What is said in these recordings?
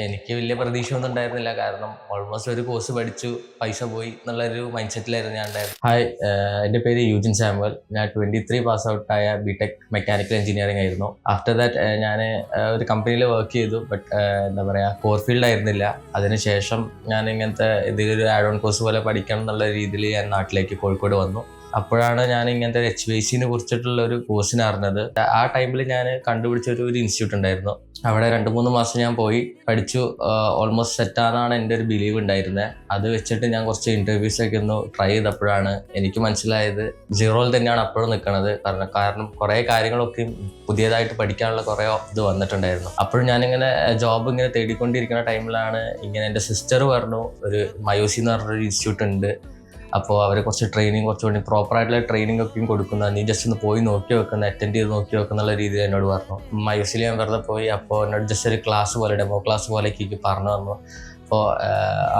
എനിക്ക് വലിയ പ്രതീക്ഷയൊന്നും ഉണ്ടായിരുന്നില്ല. കാരണം ഓൾമോസ്റ്റ് ഒരു കോഴ്സ് പഠിച്ചു. പൈസ പോയി എന്നുള്ളൊരു മൈൻഡ് സെറ്റിലായിരുന്നു ഞാൻ ഉണ്ടായിരുന്നത്. ഹായ് എന്റെ പേര് യൂജിൻ സാമുവൽ. ഞാൻ ട്വന്റി ത്രീ പാസ് ഔട്ടായ ബി ടെക് മെക്കാനിക്കൽ എഞ്ചിനീയറിംഗ് ആയിരുന്നു. ആഫ്റ്റർ ദാറ്റ് ഞാൻ ഒരു കമ്പനിയിൽ വർക്ക് ചെയ്തു. ബട്ട് എന്താ പറയുക കോർ ഫീൽഡ് ആയിരുന്നില്ല. അതിനുശേഷം ഞാൻ ഇങ്ങനത്തെ ഇതിലൊരു ആഡ് ഓൺ കോഴ്സ് പോലെ പഠിക്കണം എന്നുള്ള രീതിയിൽ ഞാൻ നാട്ടിലേക്ക് കോഴിക്കോട് വന്നു. അപ്പോഴാണ് ഞാൻ ഇങ്ങനത്തെ എച്ച് വി സിനെ കുറിച്ചിട്ടുള്ള ഒരു കോഴ്സിന് അറിഞ്ഞത്. ആ ടൈമിൽ ഞാൻ കണ്ടുപിടിച്ച ഒരു ഇൻസ്റ്റിറ്റ്യൂട്ട് ഉണ്ടായിരുന്നു. അവിടെ രണ്ട് മൂന്ന് മാസം ഞാൻ പോയി പഠിച്ചു. ഓൾമോസ്റ്റ് സെറ്റാണെന്നാണ് എന്റെ ഒരു ബിലീവ് ഉണ്ടായിരുന്നത് അത് വെച്ചിട്ട് ഞാൻ കുറച്ച് ഇന്റർവ്യൂസ് ഒക്കെ ഒന്ന് ട്രൈ ചെയ്തപ്പോഴാണ് എനിക്ക് മനസ്സിലായത് സീറോയിൽ തന്നെയാണ് അപ്പോഴും നിൽക്കുന്നത് കാരണം കാരണം കുറേ കാര്യങ്ങളൊക്കെ പുതിയതായിട്ട് പഠിക്കാനുള്ള കുറേ ഇത് വന്നിട്ടുണ്ടായിരുന്നു. അപ്പോഴും ഞാനിങ്ങനെ ജോബ് ഇങ്ങനെ തേടിക്കൊണ്ടിരിക്കുന്ന ടൈമിലാണ് ഇങ്ങനെ എന്റെ സിസ്റ്റർ പറഞ്ഞു ഒരു മയോസി എന്ന് പറഞ്ഞൊരു ഇൻസ്റ്റിറ്റ്യൂട്ട് ഉണ്ട്. അപ്പോൾ അവർ കുറച്ച് ട്രെയിനിങ് കുറച്ചുകൂടി പ്രോപ്പറായിട്ടുള്ള ട്രെയിനിങ് ഒക്കെയും കൊടുക്കുന്ന. നീ ജസ്റ്റ് ഒന്ന് പോയി നോക്കി വെക്കുന്ന അറ്റൻഡ് ചെയ്ത് നോക്കി വെക്കുന്നുള്ള രീതിയിൽ എന്നോട് പറഞ്ഞു. മയൂസിൽ ഞാൻ വെറുതെ പോയി അപ്പോൾ എന്നോട് ജസ്റ്റ് ഒരു ക്ലാസ് പോലെ ഡെമോ ക്ലാസ് പോലെ എനിക്ക് പറഞ്ഞു തന്നു. അപ്പോൾ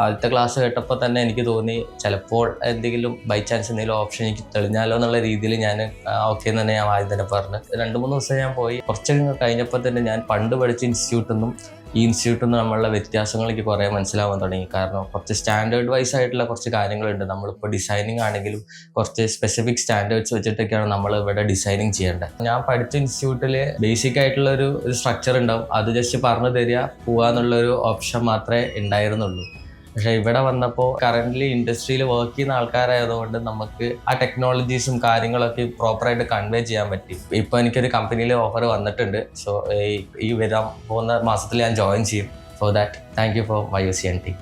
ആദ്യത്തെ ക്ലാസ് കേട്ടപ്പോൾ തന്നെ എനിക്ക് തോന്നി ചിലപ്പോൾ എന്തെങ്കിലും ബൈ ചാൻസ് എന്തെങ്കിലും ഓപ്ഷൻ എനിക്ക് തെളിഞ്ഞാലോ എന്നുള്ള രീതിയിൽ ഞാൻ ഓക്കെ എന്ന് തന്നെ ഞാൻ ആദ്യം തന്നെ പറഞ്ഞു. രണ്ട് മൂന്ന് ദിവസം ഞാൻ പോയി. കുറച്ച് കഴിഞ്ഞപ്പോൾ തന്നെ ഞാൻ പണ്ട് പഠിച്ച ഇൻസ്റ്റിറ്റ്യൂട്ടിൽ നിന്നും ഈ ഇൻസ്റ്റിറ്റ്യൂട്ടിൽ നിന്ന് നമ്മളുടെ വ്യത്യാസങ്ങൾ എനിക്ക് കുറേ മനസ്സിലാവാൻ തുടങ്ങി. കാരണം കുറച്ച് സ്റ്റാൻഡേർഡ് വൈസ് ആയിട്ടുള്ള കുറച്ച് കാര്യങ്ങളുണ്ട്. നമ്മളിപ്പോൾ ഡിസൈനിങ് ആണെങ്കിലും കുറച്ച് സ്പെസിഫിക് സ്റ്റാൻഡേർഡ്സ് വെച്ചിട്ടൊക്കെയാണ് നമ്മൾ ഇവിടെ ഡിസൈനിങ് ചെയ്യേണ്ടത്. ഞാൻ പഠിച്ച ഇൻസ്റ്റിറ്റ്യൂട്ടിൽ ബേസിക് ആയിട്ടുള്ള ഒരു സ്ട്രക്ചർ ഉണ്ടാവും. അത് ജസ്റ്റ് പറഞ്ഞു തരിക പോവാന്നുള്ളൊരു ഓപ്ഷൻ മാത്രമേ ഉണ്ടായിരുന്നുള്ളൂ. പക്ഷേ ഇവിടെ വന്നപ്പോൾ കറന്റ്ലി ഇൻഡസ്ട്രിയിൽ വർക്ക് ചെയ്യുന്ന ആൾക്കാരായതുകൊണ്ട് നമുക്ക് ആ ടെക്നോളജീസും കാര്യങ്ങളൊക്കെ പ്രോപ്പറായിട്ട് കൺവേ ചെയ്യാൻ പറ്റി. ഇപ്പോൾ എനിക്കൊരു കമ്പനിയിൽ ഓഫർ വന്നിട്ടുണ്ട്. സോ ഈ വരാൻ പോകുന്ന മാസത്തിൽ ഞാൻ ജോയിൻ ചെയ്യും. For that thank you for my U C N T